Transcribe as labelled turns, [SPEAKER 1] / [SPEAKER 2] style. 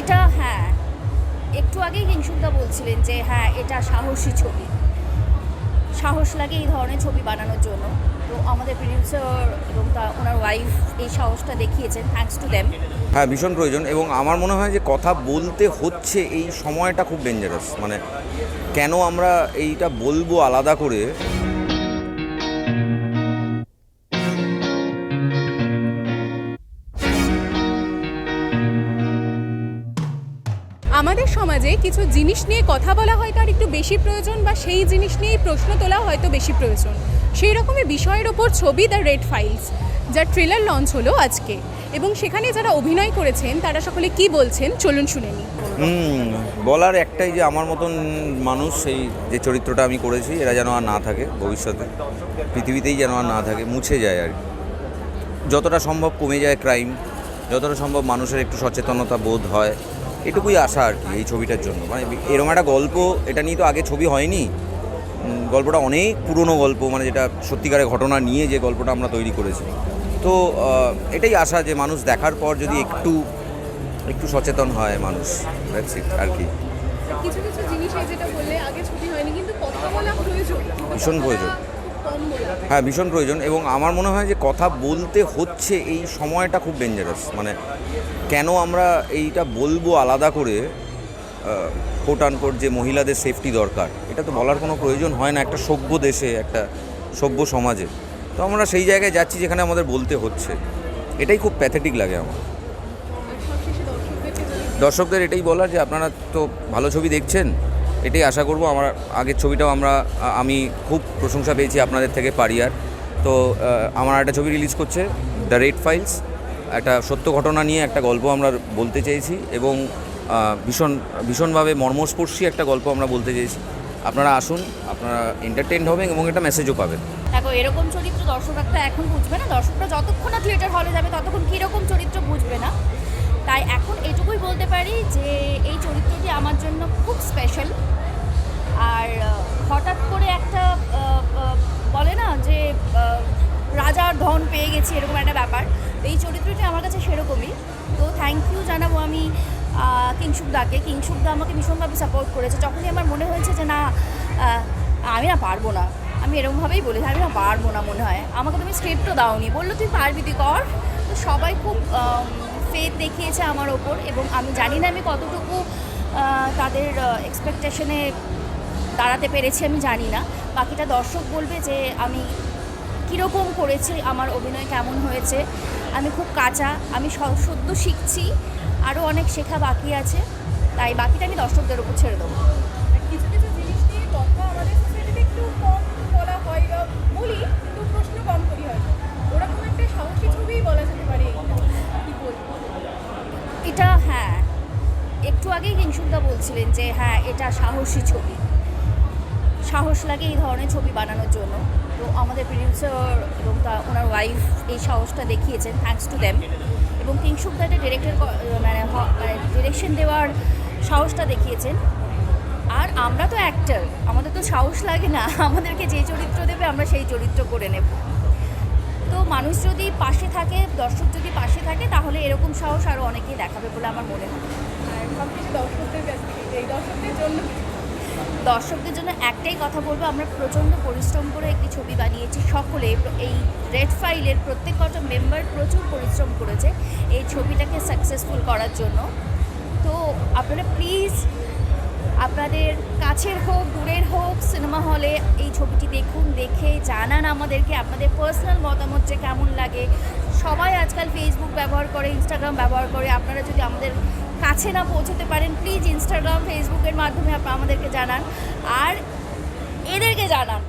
[SPEAKER 1] এটা হ্যাঁ একটু আগেই কিংশুকদা বলছিলেন যে হ্যাঁ এটা সাহসী ছবি। সাহস লাগে এই ধরনের ছবি বানানোর জন্য। তো আমাদের প্রডিউসার এবং তা ওনার ওয়াইফ এই সাহসটা দেখিয়েছেন থ্যাঙ্কস টু দেম
[SPEAKER 2] হ্যাঁ ভীষণ প্রয়োজন এবং আমার মনে হয় যে কথা বলতে হচ্ছে এই সময়টা খুব ডেঞ্জারাস মানে কেন আমরা এইটা বলব আলাদা করে?
[SPEAKER 3] আমাদের সমাজে কিছু জিনিস নিয়ে কথা বলা হয়তো আর একটু বেশি প্রয়োজন বা সেই জিনিস নিয়েই প্রশ্ন তোলা হয়তো বেশি প্রয়োজন। সেই রকমই বিষয়ের ওপর ছবি দ্য রেড ফাইলস যার ট্রেলার লঞ্চ হলো আজকে। এবং সেখানে যারা অভিনয় করেছেন, তারা সকলে কি বলছেন চলুন শুনে নিই।
[SPEAKER 2] বলার একটাই যে আমার মতন মানুষ সেই যে চরিত্রটা আমি করেছি, এরা যেন আর না থাকে ভবিষ্যতে। পৃথিবীতেই যেন আর না থাকে, মুছে যায় আর যতটা সম্ভব কমে যায় ক্রাইম যতটা সম্ভব মানুষের একটু সচেতনতা বোধ হয় এটুকুই আশা আর কি এই ছবিটার জন্য। মানে এরকম একটা গল্প এটা নিয়ে তো আগে ছবি হয়নি। গল্পটা অনেক পুরনো গল্প মানে যেটা সত্যিকারের ঘটনা নিয়ে যে গল্পটা আমরা তৈরি করেছি। তো এটাই আশা যে মানুষ দেখার পর যদি একটু একটু সচেতন হয় মানুষ। It, আর কি।
[SPEAKER 3] কিছু কিছু জিনিস যেটা বললে আগে ছবি হয়নি কিন্তু কথা বলা প্রয়োজন।
[SPEAKER 2] ভীষণ প্রয়োজন। হ্যাঁ ভীষণ প্রয়োজন এবং আমার মনে হয় যে কথা বলতে হচ্ছে এই সময়টা খুব ডেঞ্জারাস মানে কেন আমরা এইটা বলব আলাদা করে কোট আনকোট যে মহিলাদের সেফটি দরকার এটা তো বলার কোনো প্রয়োজন হয় না একটা সভ্য দেশে একটা সভ্য সমাজে। তো আমরা সেই জায়গায় যাচ্ছি যেখানে আমাদের বলতে হচ্ছে। এটাই খুব প্যাথেটিক লাগে আমার। দর্শকদের এটাই বলার যে আপনারা তো ভালো ছবি দেখছেন। এটাই আশা করব। আমার আগের ছবিটাও আমরা আমি খুব প্রশংসা পেয়েছি আপনাদের থেকে পারিয়ার। তো আমার একটা ছবি রিলিজ করছে, দ্য রেড ফাইলস। একটা সত্য ঘটনা নিয়ে একটা গল্প আমরা বলতে চেয়েছি এবং ভীষণ, ভীষণভাবে মর্মস্পর্শী একটা গল্প আমরা বলতে চেয়েছি। আপনারা আসুন, আপনারা এন্টারটেইন হবেন এবং একটা মেসেজও পাবেন।
[SPEAKER 1] দেখো, এরকম চরিত্র দর্শকরা এখন বুঝবে না। দর্শকরা যতক্ষণ না থিয়েটার হলে যাবে, ততক্ষণ কীরকম চরিত্র বুঝবে না। তাই এখন এটুকুই বলতে পারি যে, এই চরিত্রটি আমার জন্য খুব স্পেশাল আর হঠাৎ করে একটা বলে না যে রাজার ধন পেয়ে গেছি, এরকম একটা ব্যাপার। এই চরিত্রটি আমার কাছে সেরকমই। তো থ্যাংক ইউ জানাব আমি কিংশুকদাকে কিংশুকদা আমাকে ভীষণভাবে সাপোর্ট করেছে। যখনই আমার মনে হয়েছে যে, না আমি না পারব না। আমি এরকমভাবেই বলেছি আমি না পারব না, মনে হয়। আমাকে তুমি স্ক্রিপ্টও দাওনি। বলল, তুই পারবি, তুই কর। তো সবাই খুব ফেথ দেখিয়েছে আমার ওপর এবং আমি জানি না আমি কতটুকু তাদের এক্সপেকটেশনে দাঁড়াতে পেরেছি আমি জানি না। বাকিটা দর্শক বলবে যে আমি কীরকম করেছি আমার অভিনয় কেমন হয়েছে। আমি খুব কাঁচা আমি সদ্য শিখছি আরও অনেক শেখা বাকি আছে। তাই বাকিটা আমি দর্শকদের উপর ছেড়ে দেবো।
[SPEAKER 3] কিছু কিছু জিনিস নিয়ে কথা আমাদের সোসাইটিতে একটু কম বলা হয় বা বলি কিন্তু প্রশ্ন কম করি হয়তো। ওরকম একটা সাহসী ছবিই বলা যেতে পারে
[SPEAKER 1] এটা হ্যাঁ একটু আগেই কিংশুকদা বলছিলেন যে হ্যাঁ এটা সাহসী ছবি। সাহস লাগে এই ধরনের ছবি বানানোর জন্য। তো আমাদের প্রডিউসার এবং তা ওনার ওয়াইফ এই সাহসটা দেখিয়েছেন থ্যাঙ্কস টু দেম এবং কিংশুকদা একটা ডিরেক্টর মানে মানে ডিরেকশন দেওয়ার সাহসটা দেখিয়েছেন। আর আমরা তো অ্যাক্টার আমাদের তো সাহস লাগে না, আমাদেরকে যে চরিত্র দেবে আমরা সেই চরিত্র করে নেব। তো মানুষ যদি পাশে থাকে, দর্শক যদি পাশে থাকে, তাহলে এরকম সাহস আরও অনেকেই দেখাবে বলে আমার মনে হয়।
[SPEAKER 3] আর সব কিছু দর্শকদের এই দর্শকদের জন্য
[SPEAKER 1] দর্শকদের জন্য একটাই কথা বলব, আমরা প্রচণ্ড পরিশ্রম করে একটি ছবি বানিয়েছি। সকলে এই রেড ফাইলের প্রত্যেক কটা মেম্বার প্রচুর পরিশ্রম করেছে এই ছবিটাকে সাকসেসফুল করার জন্য। তো আপনারা প্লিজ আপনাদের কাছের হোক, দূরের হোক সিনেমা হলে এই ছবিটি দেখুন, দেখে জানান আমাদেরকে, আপনাদের পার্সোনাল মতামত যে কেমন লাগে। সবাই আজকাল ফেসবুক ব্যবহার করে ইনস্টাগ্রাম ব্যবহার করে, আপনারা যদি আমাদের কাছে না পৌঁছতে পারেন প্লিজ ইনস্টাগ্রাম ফেসবুকের মাধ্যমে আপনারা আমাদেরকে জানান। আর এদেরকে জানান।